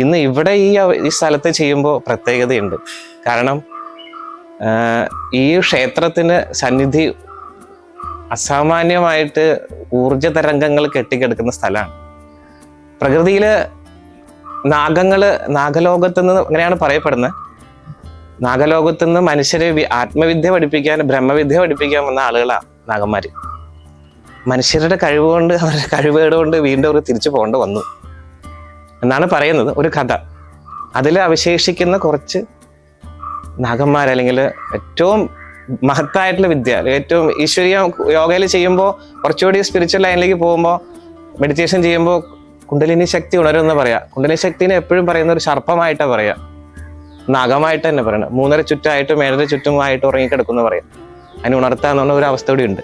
ഇന്ന് ഇവിടെ ഈ ഈ സ്ഥലത്ത് ചെയ്യുമ്പോൾ പ്രത്യേകതയുണ്ട്. കാരണം ഈ ക്ഷേത്രത്തിന് സന്നിധി അസാമാന്യമായിട്ട് ഊർജ തരംഗങ്ങൾ കെട്ടിക്കിടക്കുന്ന സ്ഥലമാണ് പ്രകൃതിയിൽ നാഗങ്ങൾ നാഗലോകത്ത് നിന്ന് അങ്ങനെയാണ് പറയപ്പെടുന്നത്. നാഗലോകത്ത് നിന്ന് മനുഷ്യരെ ആത്മവിദ്യ പഠിപ്പിക്കാൻ ബ്രഹ്മവിദ്യ പഠിപ്പിക്കാൻ വന്ന ആളുകളാണ് നാഗന്മാർ മനുഷ്യരുടെ കഴിവുകൊണ്ട് അവരുടെ കഴിവുകേട് കൊണ്ട് വീണ്ടും അവർ തിരിച്ചു പോകേണ്ടി വന്നു. എന്നാണ് പറയുന്നത് ഒരു കഥ. അതിൽ അവശേഷിക്കുന്ന കുറച്ച് നാഗന്മാർ അല്ലെങ്കിൽ ഏറ്റവും മഹത്തായിട്ടുള്ള വിദ്യ ഏറ്റവും ഈശ്വരീയ യോഗയിൽ ചെയ്യുമ്പോൾ കുറച്ചുകൂടി സ്പിരിച്വൽ ലൈനിലേക്ക് പോകുമ്പോൾ മെഡിറ്റേഷൻ ചെയ്യുമ്പോൾ കുണ്ടലിനി ശക്തി ഉണരുമെന്ന് പറയാം. കുണ്ടലിനി ശക്തിനെ എപ്പോഴും പറയുന്ന ഒരു സർപ്പമായിട്ടാണ് പറയാം നാഗമായിട്ട് തന്നെ പറയണം. മൂന്നര ചുറ്റായിട്ടും ഏഴര ചുറ്റുമായിട്ട് ഉറങ്ങിക്കിടക്കുന്നു പറയാം. അതിന് ഉണർത്താന്ന് എന്നുള്ള ഒരു അവസ്ഥ കൂടി ഉണ്ട്.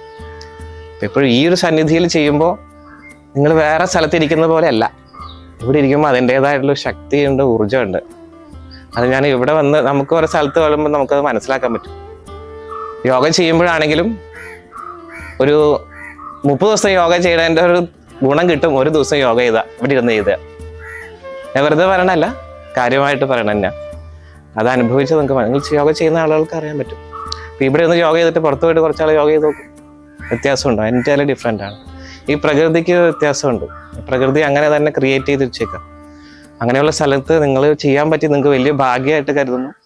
എപ്പോഴും ഈ ഒരു സന്നിധിയിൽ ചെയ്യുമ്പോൾ നിങ്ങൾ വേറെ സ്ഥലത്തിരിക്കുന്ന പോലെയല്ല ഇവിടെ ഇരിക്കുമ്പോൾ അതിന്റെതായിട്ടുള്ള ശക്തിയുണ്ട് ഊർജമുണ്ട്. അത് ഞാൻ ഇവിടെ വന്ന് നമുക്ക് ഓരോ സ്ഥലത്ത് വരുമ്പോൾ നമുക്കത് മനസ്സിലാക്കാൻ പറ്റും. യോഗ ചെയ്യുമ്പോഴാണെങ്കിലും ഒരു മുപ്പത് ദിവസം യോഗ ചെയ്യണതിന്റെ ഒരു ഗുണം കിട്ടും ഒരു ദിവസം യോഗ ചെയ്താൽ ഇവിടെ ഇരുന്ന് ചെയ്ത. ഞാൻ വെറുതെ പറയണല്ല കാര്യമായിട്ട് പറയണ തന്നെ അത് അനുഭവിച്ച് നിങ്ങൾക്ക് നിങ്ങൾ യോഗ ചെയ്യുന്ന ആളുകൾക്ക് അറിയാൻ പറ്റും. ഇപ്പം ഇവിടെ ഒന്ന് യോഗ ചെയ്തിട്ട് പുറത്ത് പോയിട്ട് കുറച്ചാൾ യോഗ ചെയ്ത് നോക്കും. വ്യത്യാസമുണ്ടോ? എന്റെ ഡിഫറെന്റ് ആണ്. ഈ പ്രകൃതിക്ക് വ്യത്യാസമുണ്ട്. പ്രകൃതി അങ്ങനെ തന്നെ ക്രിയേറ്റ് ചെയ്ത് വെച്ചേക്കാം. അങ്ങനെയുള്ള സ്ഥലത്ത് നിങ്ങൾ ചെയ്യാൻ പറ്റി നിങ്ങൾക്ക് വലിയ ഭാഗ്യമായിട്ട് കരുതുന്നു.